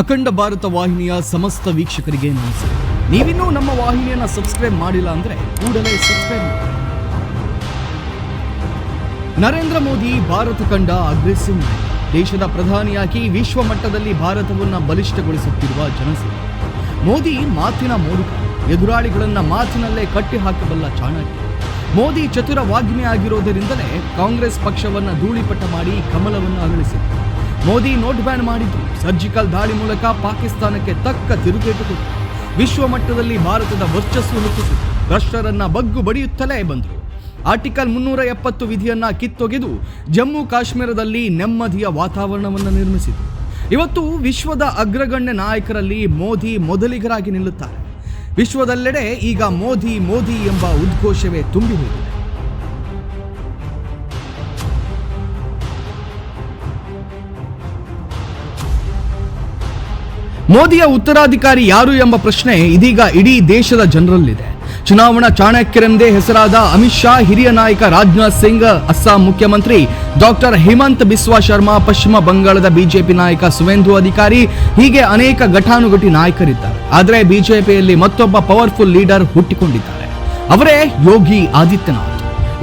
ಅಖಂಡ ಭಾರತ ವಾಹಿನಿಯ ಸಮಸ್ತ ವೀಕ್ಷಕರಿಗೆ ನಮಸ್ಕಾರ. ನೀವಿನ್ನೂ ನಮ್ಮ ವಾಹಿನಿಯನ್ನು ಸಬ್ಸ್ಕ್ರೈಬ್ ಮಾಡಿಲ್ಲ ಅಂದ್ರೆ ಕೂಡಲೇ ಸಬ್ಸ್ಕ್ರೈಬ್ ನರೇಂದ್ರ ಮೋದಿ ಭಾರತ ಕಂಡ ಅಗ್ರೆಸಿವ್. ದೇಶದ ಪ್ರಧಾನಿಯಾಗಿ ವಿಶ್ವ ಮಟ್ಟದಲ್ಲಿ ಭಾರತವನ್ನು ಬಲಿಷ್ಠಗೊಳಿಸುತ್ತಿರುವ ಜನಸೇವೆ ಮೋದಿ ಮಾತಿನ ಮೂಲಕ. ಎದುರಾಳಿಗಳನ್ನ ಮಾತಿನಲ್ಲೇ ಕಟ್ಟಿಹಾಕಬಲ್ಲ ಚಾಣಕ್ಯ. ಮೋದಿ ಚತುರ ವಾಗ್ಮಿ ಕಾಂಗ್ರೆಸ್ ಪಕ್ಷವನ್ನ ಧೂಳಿಪಟ ಮಾಡಿ ಕಮಲವನ್ನು ಅಗಲಿಸಿದರು ಮೋದಿ ನೋಟ್ ಬ್ಯಾನ್ ಮಾಡಿದ್ರು. ಸರ್ಜಿಕಲ್ ದಾಳಿ ಮೂಲಕ ಪಾಕಿಸ್ತಾನಕ್ಕೆ ತಕ್ಕ ತಿರುಗೇಟು ಕೊಟ್ಟರು ವಿಶ್ವ ಮಟ್ಟದಲ್ಲಿ ಭಾರತದ ವರ್ಚಸ್ಸು ಹೆಚ್ಚಿಸಿದರು ಭ್ರಷ್ಟರನ್ನ ಬಗ್ಗು ಬಡಿಯುತ್ತಲೇ ಬಂದರು. ಆರ್ಟಿಕಲ್ ಮುನ್ನೂರ ಎಪ್ಪತ್ತು ವಿಧಿಯನ್ನ ಕಿತ್ತೊಗೆದು ಜಮ್ಮು ಕಾಶ್ಮೀರದಲ್ಲಿ ನೆಮ್ಮದಿಯ ವಾತಾವರಣವನ್ನು ನಿರ್ಮಿಸಿತು ಇವತ್ತು ವಿಶ್ವದ ಅಗ್ರಗಣ್ಯ ನಾಯಕರಲ್ಲಿ ಮೋದಿ ಮೊದಲಿಗರಾಗಿ ನಿಲ್ಲುತ್ತಾರೆ. ವಿಶ್ವದೆಲ್ಲೆಡೆ ಈಗ ಮೋದಿ ಮೋದಿ ಎಂಬ ಉದ್ಘೋಷವೇ ತುಂಬಿ ಮೋದಿಯ ಉತ್ತರಾಧಿಕಾರಿ ಯಾರು ಎಂಬ ಪ್ರಶ್ನೆ ಇದೀಗ ಇಡೀ ದೇಶದ ಜನರಲ್ಲಿದೆ. ಚುನಾವಣಾ ಚಾಣಕ್ಯರೆಂದೇ ಹೆಸರಾದ ಅಮಿತ್ ಶಾ, ಹಿರಿಯ ನಾಯಕ ರಾಜನಾಥ್ ಸಿಂಗ್, ಅಸ್ಸಾಂ ಮುಖ್ಯಮಂತ್ರಿ ಡಾಕ್ಟರ್ ಹಿಮಂತ್ ಬಿಸ್ವಾ ಶರ್ಮಾ, ಪಶ್ಚಿಮ ಬಂಗಾಳದ ಬಿಜೆಪಿ ನಾಯಕ ಸುವೇಂದು ಅಧಿಕಾರಿ, ಹೀಗೆ ಅನೇಕ ಘಟಾನುಘಟಿ ನಾಯಕರಿದ್ದಾರೆ. ಆದರೆ ಬಿಜೆಪಿಯಲ್ಲಿ ಮತ್ತೊಬ್ಬ ಪವರ್ಫುಲ್ ಲೀಡರ್ ಹುಟ್ಟಿಕೊಂಡಿದ್ದಾರೆ. ಅವರೇ ಯೋಗಿ ಆದಿತ್ಯನಾಥ್.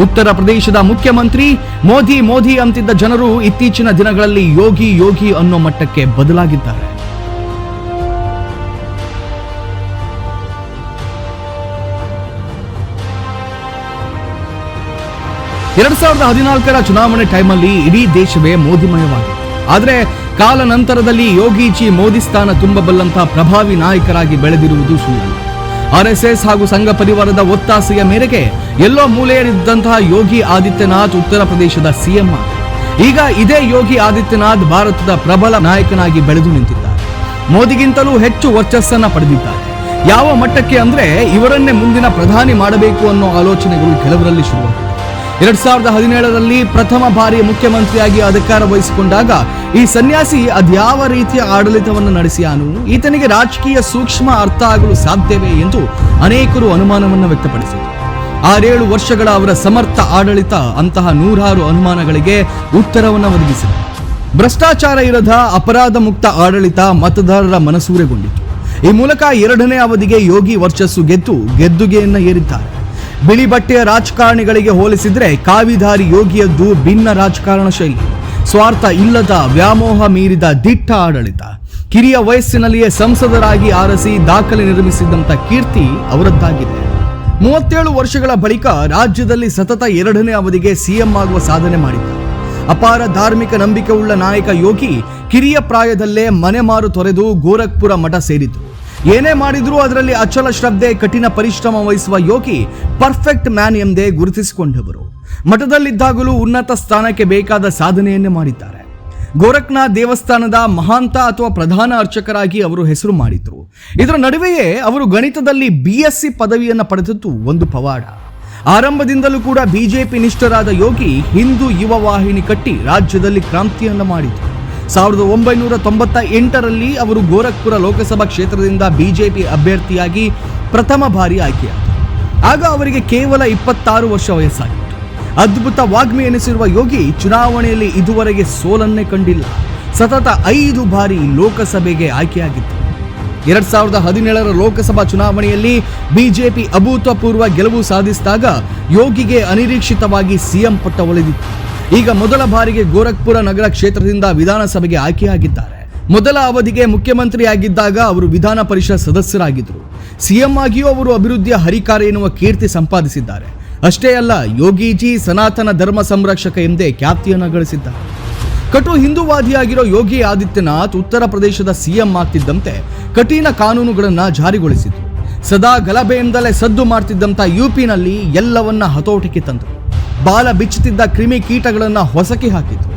ಉತ್ತರ ಪ್ರದೇಶದ ಮುಖ್ಯಮಂತ್ರಿ ಮೋದಿ ಮೋದಿ ಅಂತಿದ್ದ ಜನರು ಇತ್ತೀಚಿನ ದಿನಗಳಲ್ಲಿ ಯೋಗಿ ಯೋಗಿ ಅನ್ನೋ ಮಟ್ಟಕ್ಕೆ ಬದಲಾಗಿದ್ದಾರೆ. ಎರಡ್ ಸಾವಿರದ ಹದಿನಾಲ್ಕರ ಚುನಾವಣೆ ಟೈಮಲ್ಲಿ ಇಡೀ ದೇಶವೇ ಮೋದಿಮಯವಾಗಿತ್ತು ಆದರೆ ಕಾಲ ನಂತರದಲ್ಲಿ ಯೋಗೀಜಿ ಮೋದಿ ಸ್ಥಾನ ತುಂಬಬಲ್ಲಂತಹ ಪ್ರಭಾವಿ ನಾಯಕರಾಗಿ ಬೆಳೆದಿರುವುದು ಸುಳ್ಳಲ್ಲ ಆರ್ಎಸ್ಎಸ್ ಹಾಗೂ ಸಂಘ ಪರಿವಾರದ ಒತ್ತಾಸೆಯ ಮೇರೆಗೆ ಎಲ್ಲೋ ಮೂಲೆಯಲ್ಲಿದ್ದಂತಹ ಯೋಗಿ ಆದಿತ್ಯನಾಥ್ ಉತ್ತರ ಪ್ರದೇಶದ ಸಿಎಂ ಈಗ ಇದೇ ಯೋಗಿ ಆದಿತ್ಯನಾಥ್ ಭಾರತದ ಪ್ರಬಲ ನಾಯಕನಾಗಿ ಬೆಳೆದು ನಿಂತಿದ್ದಾರೆ. ಮೋದಿಗಿಂತಲೂ ಹೆಚ್ಚು ವರ್ಚಸ್ಸನ್ನ ಪಡೆದಿದ್ದಾರೆ. ಯಾವ ಮಟ್ಟಕ್ಕೆ ಅಂದ್ರೆ ಇವರನ್ನೇ ಮುಂದಿನ ಪ್ರಧಾನಿ ಮಾಡಬೇಕು ಅನ್ನೋ ಆಲೋಚನೆಗಳು ಕೆಲವರಲ್ಲಿ ಶುರುವಾಗಿದೆ ಎರಡ್ ಸಾವಿರದ ಹದಿನೇಳರಲ್ಲಿ ಪ್ರಥಮ ಬಾರಿ ಮುಖ್ಯಮಂತ್ರಿಯಾಗಿ ಅಧಿಕಾರ ವಹಿಸಿಕೊಂಡಾಗ ಈ ಸನ್ಯಾಸಿ ಅದ್ಯಾವ ರೀತಿಯ ಆಡಳಿತವನ್ನು ನಡೆಸಿಯಾನು ಈತನಿಗೆ ರಾಜಕೀಯ ಸೂಕ್ಷ್ಮ ಅರ್ಥ ಆಗಲು ಸಾಧ್ಯವೇ ಎಂದು ಅನೇಕರು ಅನುಮಾನವನ್ನು ವ್ಯಕ್ತಪಡಿಸಿದರು. ಆರೇಳು ವರ್ಷಗಳ ಅವರ ಸಮರ್ಥ ಆಡಳಿತ ಅಂತಹ ನೂರಾರು ಅನುಮಾನಗಳಿಗೆ ಉತ್ತರವನ್ನು ಒದಗಿಸಿದೆ. ಭ್ರಷ್ಟಾಚಾರ ಇರದ ಅಪರಾಧ ಮುಕ್ತ ಆಡಳಿತ ಮತದಾರರ ಮನಸೂರೆಗೊಂಡಿತು. ಈ ಮೂಲಕ ಎರಡನೇ ಅವಧಿಗೆ ಯೋಗಿ ವರ್ಚಸ್ಸು ಗೆದ್ದು ಗೆದ್ದುಗೆಯನ್ನು ಏರಿದ್ದಾರೆ. ಬಿಳಿ ಬಟ್ಟೆಯ ರಾಜಕಾರಣಿಗಳಿಗೆ ಹೋಲಿಸಿದ್ರೆ ಕಾವಿಧಾರಿ ಯೋಗಿಯದ್ದು ಭಿನ್ನ ರಾಜಕಾರಣ ಶೈಲಿ. ಸ್ವಾರ್ಥ ಇಲ್ಲದ ವ್ಯಾಮೋಹ ಮೀರಿದ ದಿಟ್ಟ ಆಡಳಿತ. ಕಿರಿಯ ವಯಸ್ಸಿನಲ್ಲಿಯೇ ಸಂಸದರಾಗಿ ಆರಸಿ ದಾಖಲೆ ನಿರ್ಮಿಸಿದಂತ ಕೀರ್ತಿ ಅವರದ್ದಾಗಿದೆ. ಮೂವತ್ತೇಳು ವರ್ಷಗಳ ಬಳಿಕ ರಾಜ್ಯದಲ್ಲಿ ಸತತ ಎರಡನೇ ಅವಧಿಗೆ ಸಿಎಂ ಆಗುವ ಸಾಧನೆ ಮಾಡಿದ್ದಾರೆ ಅಪಾರ ಧಾರ್ಮಿಕ ನಂಬಿಕೆ ಉಳ್ಳ ನಾಯಕ ಯೋಗಿ ಕಿರಿಯ ಪ್ರಾಯದಲ್ಲೇ ಮನೆ ಮಾರು ತೊರೆದು ಗೋರಖ್ಪುರ ಮಠ ಸೇರಿದ್ರು ಏನೇ ಮಾಡಿದ್ರೂ ಅದರಲ್ಲಿ ಅಚಲ ಶ್ರದ್ಧೆ, ಕಠಿಣ ಪರಿಶ್ರಮ ವಹಿಸುವ ಯೋಗಿ ಪರ್ಫೆಕ್ಟ್ ಮ್ಯಾನ್ ಎಂದೇ ಗುರುತಿಸಿಕೊಂಡವರು. ಮಠದಲ್ಲಿದ್ದಾಗಲೂ ಉನ್ನತ ಸ್ಥಾನಕ್ಕೆ ಬೇಕಾದ ಸಾಧನೆಯನ್ನೇ ಮಾಡಿದ್ದಾರೆ. ಗೋರಖ್ನ ದೇವಸ್ಥಾನದ ಮಹಾಂತ ಅಥವಾ ಪ್ರಧಾನ ಅರ್ಚಕರಾಗಿ ಅವರು ಹೆಸರು ಮಾಡಿದ್ರು. ಇದರ ನಡುವೆಯೇ ಅವರು ಗಣಿತದಲ್ಲಿ ಬಿ ಪದವಿಯನ್ನು ಪಡೆದದ್ದು ಒಂದು ಪವಾಡ. ಆರಂಭದಿಂದಲೂ ಕೂಡ ಬಿಜೆಪಿ ನಿಷ್ಠರಾದ ಯೋಗಿ ಹಿಂದೂ ಯುವ ವಾಹಿನಿ ಕಟ್ಟಿ ರಾಜ್ಯದಲ್ಲಿ ಕ್ರಾಂತಿಯನ್ನು ಮಾಡಿದರು. ಸಾವಿರದ ಒಂಬೈನೂರ ತೊಂಬತ್ತ ಎಂಟರಲ್ಲಿ ಅವರು ಗೋರಖ್ಪುರ ಲೋಕಸಭಾ ಕ್ಷೇತ್ರದಿಂದ ಬಿಜೆಪಿ ಅಭ್ಯರ್ಥಿಯಾಗಿ ಪ್ರಥಮ ಬಾರಿ ಆಯ್ಕೆಯಾದರು. ಆಗ ಅವರಿಗೆ ಕೇವಲ ಇಪ್ಪತ್ತಾರು ವರ್ಷ ವಯಸ್ಸಾಗಿತ್ತು. ಅದ್ಭುತ ವಾಗ್ಮಿ ಎನಿಸಿರುವ ಯೋಗಿ ಚುನಾವಣೆಯಲ್ಲಿ ಇದುವರೆಗೆ ಸೋಲನ್ನೇ ಕಂಡಿಲ್ಲ. ಸತತ ಐದು ಬಾರಿ ಲೋಕಸಭೆಗೆ ಆಯ್ಕೆಯಾಗಿತ್ತು ಎರಡ್ ಸಾವಿರದ ಹದಿನೇಳರ ಲೋಕಸಭಾ ಚುನಾವಣೆಯಲ್ಲಿ ಬಿಜೆಪಿ ಅಭೂತಪೂರ್ವ ಗೆಲುವು ಸಾಧಿಸಿದಾಗ ಯೋಗಿಗೆ ಅನಿರೀಕ್ಷಿತವಾಗಿ ಸಿಎಂ ಪಟ್ಟ ಒಲಿದಿತ್ತು. ಈಗ ಮೊದಲ ಬಾರಿಗೆ ಗೋರಖ್ಪುರ ನಗರ ಕ್ಷೇತ್ರದಿಂದ ವಿಧಾನಸಭೆಗೆ ಆಯ್ಕೆಯಾಗಿದ್ದಾರೆ. ಮೊದಲ ಅವಧಿಗೆ ಮುಖ್ಯಮಂತ್ರಿಯಾಗಿದ್ದಾಗ ಅವರು ವಿಧಾನ ಪರಿಷತ್ ಸದಸ್ಯರಾಗಿದ್ದರು. ಸಿಎಂ ಆಗಿಯೂ ಅವರು ಅಭಿವೃದ್ಧಿಯ ಹರಿಕಾರ ಎನ್ನುವ ಕೀರ್ತಿ ಸಂಪಾದಿಸಿದ್ದಾರೆ. ಅಷ್ಟೇ ಅಲ್ಲ, ಯೋಗೀಜಿ ಸನಾತನ ಧರ್ಮ ಸಂರಕ್ಷಕ ಎಂದೇ ಖ್ಯಾತಿಯನ್ನು ಗಳಿಸಿದ್ದಾರೆ. ಕಟು ಹಿಂದೂವಾದಿಯಾಗಿರೋ ಯೋಗಿ ಆದಿತ್ಯನಾಥ್ ಉತ್ತರ ಪ್ರದೇಶದ ಸಿಎಂ ಆಗ್ತಿದ್ದಂತೆ ಕಠಿಣ ಕಾನೂನುಗಳನ್ನು ಜಾರಿಗೊಳಿಸಿತು ಸದಾ ಗಲಭೆಯಿಂದಲೇ ಸದ್ದು ಮಾಡ್ತಿದ್ದಂಥ ಯುಪಿನಲ್ಲಿ ಎಲ್ಲವನ್ನ ಹತೋಟಿಗೆ ತಂದರು. ಬಾಲ ಬಿಚ್ಚುತ್ತಿದ್ದ ಕ್ರಿಮಿ ಕೀಟಗಳನ್ನು ಹೊಸಕಿ ಹಾಕಿತು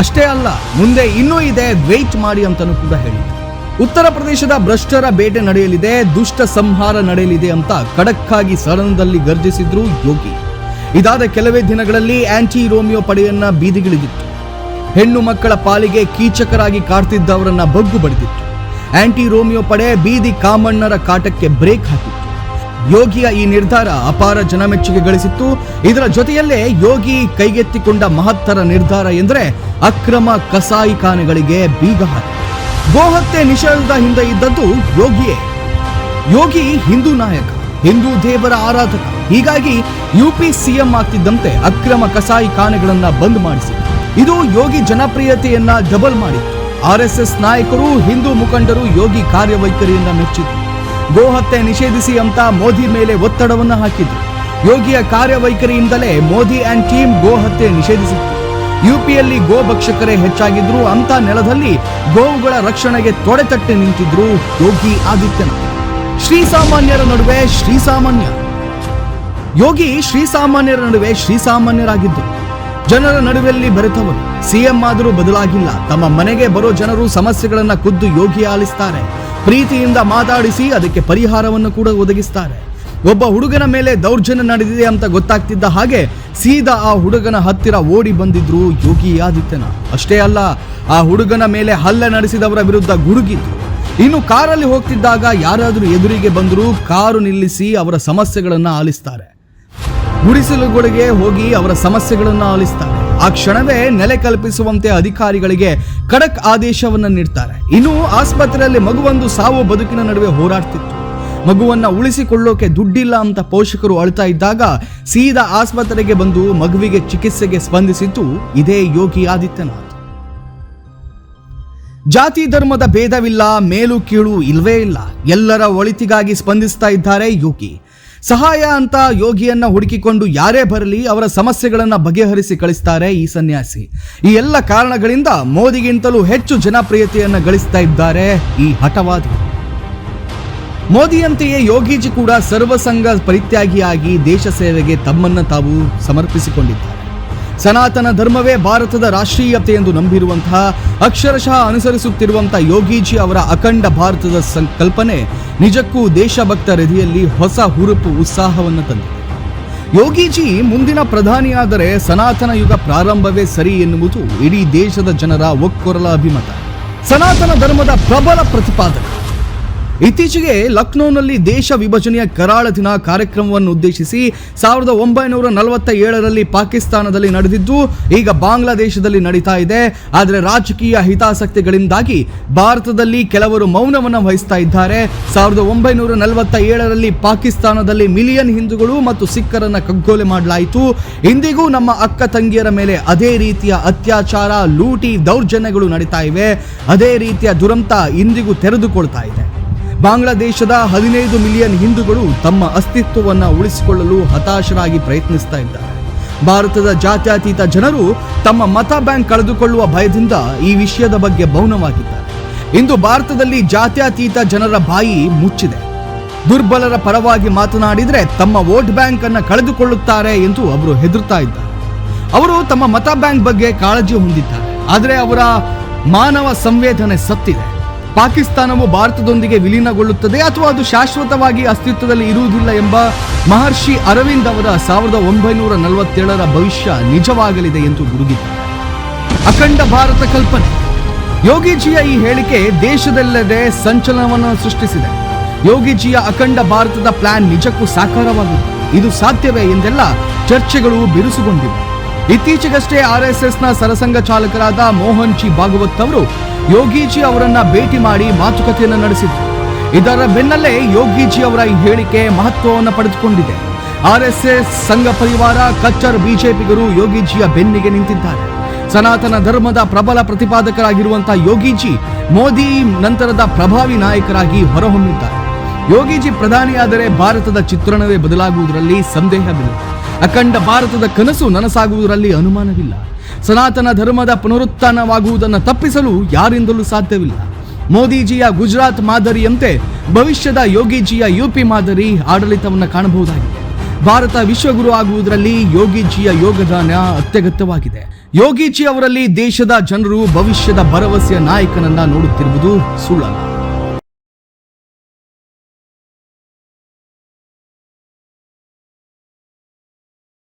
ಅಷ್ಟೇ ಅಲ್ಲ, ಮುಂದೆ ಇನ್ನೂ ಇದೆ ವೇಟ್ ಮಾಡಿ ಅಂತಲೂ ಕೂಡ ಹೇಳಿದ್ರು. ಉತ್ತರ ಪ್ರದೇಶದ ಭ್ರಷ್ಟರ ಬೇಟೆ ನಡೆಯಲಿದೆ, ದುಷ್ಟ ಸಂಹಾರ ನಡೆಯಲಿದೆ ಅಂತ ಖಡಕ್ಕಾಗಿ ಸದನದಲ್ಲಿ ಗರ್ಜಿಸಿದ್ರು ಯೋಗಿ. ಇದಾದ ಕೆಲವೇ ದಿನಗಳಲ್ಲಿ ಆಂಟಿ ರೋಮಿಯೋ ಪಡೆಯನ್ನ ಬೀದಿಗಿಳಿದಿತ್ತು. ಹೆಣ್ಣು ಮಕ್ಕಳ ಪಾಲಿಗೆ ಕೀಚಕರಾಗಿ ಕಾಡ್ತಿದ್ದವರನ್ನ ಬಗ್ಗು ಬಡಿದಿತ್ತು. ಆಂಟಿ ರೋಮಿಯೋ ಪಡೆ ಬೀದಿ ಕಾಮಣ್ಣರ ಕಾಟಕ್ಕೆ ಬ್ರೇಕ್ ಹಾಕಿತ್ತು. ಯೋಗಿಯ ಈ ನಿರ್ಧಾರ ಅಪಾರ ಜನಮೆಚ್ಚುಗೆ ಗಳಿಸಿತ್ತು. ಇದರ ಜೊತೆಯಲ್ಲೇ ಯೋಗಿ ಕೈಗೆತ್ತಿಕೊಂಡ ಮಹತ್ತರ ನಿರ್ಧಾರ ಎಂದರೆ ಅಕ್ರಮ ಕಸಾಯಿಖಾನೆಗಳಿಗೆ ಬೀಗ ಹಾಕಿ. ಗೋಹತ್ಯೆ ನಿಷೇಧದ ಹಿಂದೆ ಇದ್ದದ್ದು ಯೋಗಿಯೇ. ಯೋಗಿ ಹಿಂದೂ ನಾಯಕ, ಹಿಂದೂ ದೇವರ ಆರಾಧಕ. ಹೀಗಾಗಿ ಯುಪಿ ಸಿಎಂ ಆಗ್ತಿದ್ದಂತೆ ಅಕ್ರಮ ಕಸಾಯಿ ಖಾನೆಗಳನ್ನ ಬಂದ್ ಮಾಡಿಸಿ. ಇದು ಯೋಗಿ ಜನಪ್ರಿಯತೆಯನ್ನ ಡಬಲ್ ಮಾಡಿತ್ತು. ಎಸ್ ನಾಯಕರು, ಹಿಂದೂ ಮುಖಂಡರು ಯೋಗಿ ಕಾರ್ಯವೈಖರಿಯನ್ನ ಮೆಚ್ಚಿದ್ರು. ಗೋಹತ್ಯೆ ನಿಷೇಧಿಸಿ ಅಂತ ಮೋದಿ ಮೇಲೆ ಒತ್ತಡವನ್ನ ಹಾಕಿದ್ರು. ಯೋಗಿಯ ಕಾರ್ಯವೈಖರಿಯಿಂದಲೇ ಮೋದಿ ಅಂಡ್ ಟೀಮ್ ಗೋಹತ್ಯೆ ನಿಷೇಧಿಸಿತ್ತು. ಯುಪಿಯಲ್ಲಿ ಗೋ ಭಕ್ಷಕರೇ ಹೆಚ್ಚಾಗಿದ್ರು ಅಂತ ನೆಲದಲ್ಲಿ ಗೋವುಗಳ ರಕ್ಷಣೆಗೆ ತೊಡೆತಟ್ಟಿ ನಿಂತಿದ್ರು ಯೋಗಿ ಆದಿತ್ಯನಾಥ್. ಶ್ರೀಸಾಮಾನ್ಯರ ನಡುವೆ ಶ್ರೀಸಾಮಾನ್ಯ ಯೋಗಿ ಶ್ರೀಸಾಮಾನ್ಯರ ನಡುವೆ ಶ್ರೀಸಾಮಾನ್ಯರಾಗಿದ್ದರು ಜನರ ನಡುವೆಯಲ್ಲಿ ಬೆರೆತವರು. ಸಿಎಂ ಆದರೂ ಬದಲಾಗಿಲ್ಲ. ತಮ್ಮ ಮನೆಗೆ ಬರೋ ಜನರು ಸಮಸ್ಯೆಗಳನ್ನ ಖುದ್ದು ಯೋಗಿ ಆಲಿಸ್ತಾರೆ. ಪ್ರೀತಿಯಿಂದ ಮಾತಾಡಿಸಿ ಅದಕ್ಕೆ ಪರಿಹಾರವನ್ನು ಕೂಡ ಒದಗಿಸ್ತಾರೆ. ಒಬ್ಬ ಹುಡುಗನ ಮೇಲೆ ದೌರ್ಜನ್ಯ ನಡೆದಿದೆ ಅಂತ ಗೊತ್ತಾಗ್ತಿದ್ದ ಹಾಗೆ ಸೀದಾ ಆ ಹುಡುಗನ ಹತ್ತಿರ ಓಡಿ ಬಂದಿದ್ರು ಯೋಗಿ ಆದಿತ್ಯನಾಥ್ ಅಷ್ಟೇ ಅಲ್ಲ, ಆ ಹುಡುಗನ ಮೇಲೆ ಹಲ್ಲೆ ನಡೆಸಿದವರ ವಿರುದ್ಧ ಗುಡುಗಿದ್ರು. ಇನ್ನು ಕಾರಲ್ಲಿ ಹೋಗ್ತಿದ್ದಾಗ ಯಾರಾದರೂ ಎದುರಿಗೆ ಬಂದರೂ ಕಾರು ನಿಲ್ಲಿಸಿ ಅವರ ಸಮಸ್ಯೆಗಳನ್ನು ಆಲಿಸ್ತಾರೆ. ಗುಡಿಸಲುಗಳಿಗೆ ಹೋಗಿ ಅವರ ಸಮಸ್ಯೆಗಳನ್ನು ಆಲಿಸ್ತಾರೆ. ಆ ಕ್ಷಣವೇ ನೆಲೆ ಕಲ್ಪಿಸುವಂತೆ ಅಧಿಕಾರಿಗಳಿಗೆ ಖಡಕ್ ಆದೇಶವನ್ನ ನೀಡ್ತಾರೆ. ಇನ್ನು ಆಸ್ಪತ್ರೆಯಲ್ಲಿ ಮಗುವೊಂದು ಸಾವು ಬದುಕಿನ ನಡುವೆ ಹೋರಾಡ್ತಿತ್ತು. ಮಗುವನ್ನ ಉಳಿಸಿಕೊಳ್ಳೋಕೆ ದುಡ್ಡಿಲ್ಲ ಅಂತ ಪೋಷಕರು ಅಳ್ತಾ ಇದ್ದಾಗ ಸೀದಾ ಆಸ್ಪತ್ರೆಗೆ ಬಂದು ಮಗುವಿಗೆ ಚಿಕಿತ್ಸೆಗೆ ಸ್ಪಂದಿಸಿದ್ದು ಇದೇ ಯೋಗಿ ಆದಿತ್ಯನಾಥ್. ಜಾತಿ ಧರ್ಮದ ಭೇದವಿಲ್ಲ, ಮೇಲು ಕೀಳು ಇಲ್ವೇ ಇಲ್ಲ. ಎಲ್ಲರ ಒಳಿತಿಗಾಗಿ ಸ್ಪಂದಿಸ್ತಾ ಇದ್ದಾರೆ ಯೋಗಿ. ಸಹಾಯ ಅಂತ ಯೋಗಿಯನ್ನ ಹುಡುಕಿಕೊಂಡು ಯಾರೇ ಬರಲಿ ಅವರ ಸಮಸ್ಯೆಗಳನ್ನ ಬಗೆಹರಿಸಿ ಕಳಿಸ್ತಾರೆ ಈ ಸನ್ಯಾಸಿ. ಈ ಎಲ್ಲ ಕಾರಣಗಳಿಂದ ಮೋದಿಗಿಂತಲೂ ಹೆಚ್ಚು ಜನಪ್ರಿಯತೆಯನ್ನ ಗಳಿಸ್ತಾ ಇದ್ದಾರೆ ಈ ಹಠವಾದಿ. ಮೋದಿಯಂತೆಯೇ ಯೋಗೀಜಿ ಕೂಡ ಸರ್ವಸಂಗ ಪರಿತ್ಯಾಗಿಯಾಗಿ ದೇಶ ಸೇವೆಗೆ ತಮ್ಮನ್ನ ತಾವು ಸಮರ್ಪಿಸಿಕೊಂಡಿದ್ದಾರೆ. ಸನಾತನ ಧರ್ಮವೇ ಭಾರತದ ರಾಷ್ಟ್ರೀಯತೆ ಎಂದು ನಂಬಿರುವಂತಹ ಅಕ್ಷರಶಃ ಅನುಸರಿಸುತ್ತಿರುವಂತಹ ಯೋಗೀಜಿ ಅವರ ಅಖಂಡ ಭಾರತದ ಸಂಕಲ್ಪನೆ ನಿಜಕ್ಕೂ ದೇಶಭಕ್ತ ಹೃದಯಲ್ಲಿ ಹೊಸ ಹುರುಪು ಉತ್ಸಾಹವನ್ನು ತಂದಿದೆ. ಯೋಗೀಜಿ ಮುಂದಿನ ಪ್ರಧಾನಿಯಾದರೆ ಸನಾತನ ಯುಗ ಪ್ರಾರಂಭವೇ ಸರಿ ಎನ್ನುವುದು ಇಡೀ ದೇಶದ ಜನರ ಒಕ್ಕೊರಲ ಅಭಿಮತ. ಸನಾತನ ಧರ್ಮದ ಪ್ರಬಲ ಪ್ರತಿಪಾದಕ. ಇತ್ತೀಚೆಗೆ ಲಕ್ನೋನಲ್ಲಿ ದೇಶ ವಿಭಜನೆಯ ಕರಾಳ ದಿನ ಕಾರ್ಯಕ್ರಮವನ್ನು ಉದ್ದೇಶಿಸಿ ಸಾವಿರದ ಒಂಬೈನೂರ ನಲವತ್ತ ಏಳರಲ್ಲಿ ಪಾಕಿಸ್ತಾನದಲ್ಲಿ ನಡೆದಿದ್ದು, ಈಗ ಬಾಂಗ್ಲಾದೇಶದಲ್ಲಿ ನಡೀತಾ ಇದೆ. ಆದರೆ ರಾಜಕೀಯ ಹಿತಾಸಕ್ತಿಗಳಿಂದಾಗಿ ಭಾರತದಲ್ಲಿ ಕೆಲವರು ಮೌನವನ್ನು ವಹಿಸ್ತಾ ಇದ್ದಾರೆ. ಸಾವಿರದ ಒಂಬೈನೂರ ನಲವತ್ತ ಏಳರಲ್ಲಿ ಪಾಕಿಸ್ತಾನದಲ್ಲಿ ಮಿಲಿಯನ್ ಹಿಂದೂಗಳು ಮತ್ತು ಸಿಖ್ಖರನ್ನ ಕಗ್ಗೊಲೆ ಮಾಡಲಾಯಿತು. ಇಂದಿಗೂ ನಮ್ಮ ಅಕ್ಕ ತಂಗಿಯರ ಮೇಲೆ ಅದೇ ರೀತಿಯ ಅತ್ಯಾಚಾರ, ಲೂಟಿ, ದೌರ್ಜನ್ಯಗಳು ನಡೀತಾ ಇವೆ. ಅದೇ ರೀತಿಯ ದುರಂತ ಇಂದಿಗೂ ತೆರೆದುಕೊಳ್ತಾ ಇದೆ. ಬಾಂಗ್ಲಾದೇಶದ ಹದಿನೈದು ಮಿಲಿಯನ್ ಹಿಂದೂಗಳು ತಮ್ಮ ಅಸ್ತಿತ್ವವನ್ನು ಉಳಿಸಿಕೊಳ್ಳಲು ಹತಾಶರಾಗಿ ಪ್ರಯತ್ನಿಸ್ತಾ ಇದ್ದಾರೆ. ಭಾರತದ ಜಾತ್ಯತೀತ ಜನರು ತಮ್ಮ ಮತ ಬ್ಯಾಂಕ್ ಕಳೆದುಕೊಳ್ಳುವ ಭಯದಿಂದ ಈ ವಿಷಯದ ಬಗ್ಗೆ ಮೌನವಾಗಿದ್ದಾರೆ. ಇಂದು ಭಾರತದಲ್ಲಿ ಜಾತ್ಯತೀತ ಜನರ ಬಾಯಿ ಮುಚ್ಚಿದೆ. ದುರ್ಬಲರ ಪರವಾಗಿ ಮಾತನಾಡಿದರೆ ತಮ್ಮ ವೋಟ್ ಬ್ಯಾಂಕ್ ಅನ್ನು ಕಳೆದುಕೊಳ್ಳುತ್ತಾರೆ ಎಂದು ಅವರು ಹೆದರ್ತಾ ಇದ್ದಾರೆ. ಅವರು ತಮ್ಮ ಮತ ಬ್ಯಾಂಕ್ ಬಗ್ಗೆ ಕಾಳಜಿ ಹೊಂದಿದ್ದಾರೆ. ಆದರೆ ಅವರ ಮಾನವ ಸಂವೇದನೆ ಸತ್ತಿದೆ. ಪಾಕಿಸ್ತಾನವು ಭಾರತದೊಂದಿಗೆ ವಿಲೀನಗೊಳ್ಳುತ್ತದೆ ಅಥವಾ ಅದು ಶಾಶ್ವತವಾಗಿ ಅಸ್ತಿತ್ವದಲ್ಲಿ ಇರುವುದಿಲ್ಲ ಎಂಬ ಮಹರ್ಷಿ ಅರವಿಂದ್ ಅವರ ಸಾವಿರದ ಒಂಬೈನೂರ ನಲವತ್ತೇಳರ ಭವಿಷ್ಯ ನಿಜವಾಗಲಿದೆ ಎಂದು ಗುಡುಗಿದ್ದಾರೆ ಅಖಂಡ ಭಾರತ ಕಲ್ಪನೆ. ಯೋಗಿಜಿಯ ಈ ಹೇಳಿಕೆ ದೇಶದಲ್ಲದೆ ಸಂಚಲನವನ್ನು ಸೃಷ್ಟಿಸಿದೆ. ಯೋಗಿಜಿಯ ಅಖಂಡ ಭಾರತದ ಪ್ಲಾನ್ ನಿಜಕ್ಕೂ ಸಾಕಾರವಾಗಿದೆ. ಇದು ಸಾಧ್ಯವೇ ಎಂದೆಲ್ಲ ಚರ್ಚೆಗಳು ಬಿರುಸುಗೊಂಡಿವೆ. ಇತ್ತೀಚೆಗಷ್ಟೇ ಆರ್ ಎಸ್ ಎಸ್ನ ಸರಸಂಘ ಚಾಲಕರಾದ ಮೋಹನ್ ಜಿ ಭಾಗವತ್ ಅವರು ಯೋಗಿಜಿ ಅವರನ್ನ ಭೇಟಿ ಮಾಡಿ ಮಾತುಕತೆಯನ್ನು ನಡೆಸಿದ್ರು. ಇದರ ಬೆನ್ನಲ್ಲೇ ಯೋಗೀಜಿ ಅವರ ಈ ಹೇಳಿಕೆ ಮಹತ್ವವನ್ನು ಪಡೆದುಕೊಂಡಿದೆ. ಆರ್ ಎಸ್ ಎಸ್ ಸಂಘ ಪರಿವಾರ, ಕಚ್ಚರ್ ಬಿಜೆಪಿಗರು ಯೋಗೀಜಿಯ ಬೆನ್ನಿಗೆ ನಿಂತಿದ್ದಾರೆ. ಸನಾತನ ಧರ್ಮದ ಪ್ರಬಲ ಪ್ರತಿಪಾದಕರಾಗಿರುವಂತಹ ಯೋಗೀಜಿ ಮೋದಿ ನಂತರದ ಪ್ರಭಾವಿ ನಾಯಕರಾಗಿ ಹೊರಹೊಮ್ಮಿದ್ದಾರೆ. ಯೋಗೀಜಿ ಪ್ರಧಾನಿಯಾದರೆ ಭಾರತದ ಚಿತ್ರಣವೇ ಬದಲಾಗುವುದರಲ್ಲಿ ಸಂದೇಹವಿಲ್ಲ. ಅಖಂಡ ಭಾರತದ ಕನಸು ನನಸಾಗುವುದರಲ್ಲಿ ಅನುಮಾನವಿಲ್ಲ. ಸನಾತನ ಧರ್ಮದ ಪುನರುತ್ಥಾನವಾಗುವುದನ್ನು ತಪ್ಪಿಸಲು ಯಾರಿಂದಲೂ ಸಾಧ್ಯವಿಲ್ಲ. ಮೋದಿಜಿಯ ಗುಜರಾತ್ ಮಾದರಿಯಂತೆ ಭವಿಷ್ಯದ ಯೋಗಿಜಿಯ ಯುಪಿ ಮಾದರಿ ಆಡಳಿತವನ್ನು ಕಾಣಬಹುದಾಗಿದೆ. ಭಾರತ ವಿಶ್ವಗುರು ಆಗುವುದರಲ್ಲಿ ಯೋಗಿಜಿಯ ಯೋಗದಾನ ಅತ್ಯಗತ್ಯವಾಗಿದೆ. ಯೋಗಿಜಿ ಅವರಲ್ಲಿ ದೇಶದ ಜನರು ಭವಿಷ್ಯದ ಭರವಸೆಯ ನಾಯಕನನ್ನ ನೋಡುತ್ತಿರುವುದು ಸುಳ್ಳಲ್ಲ.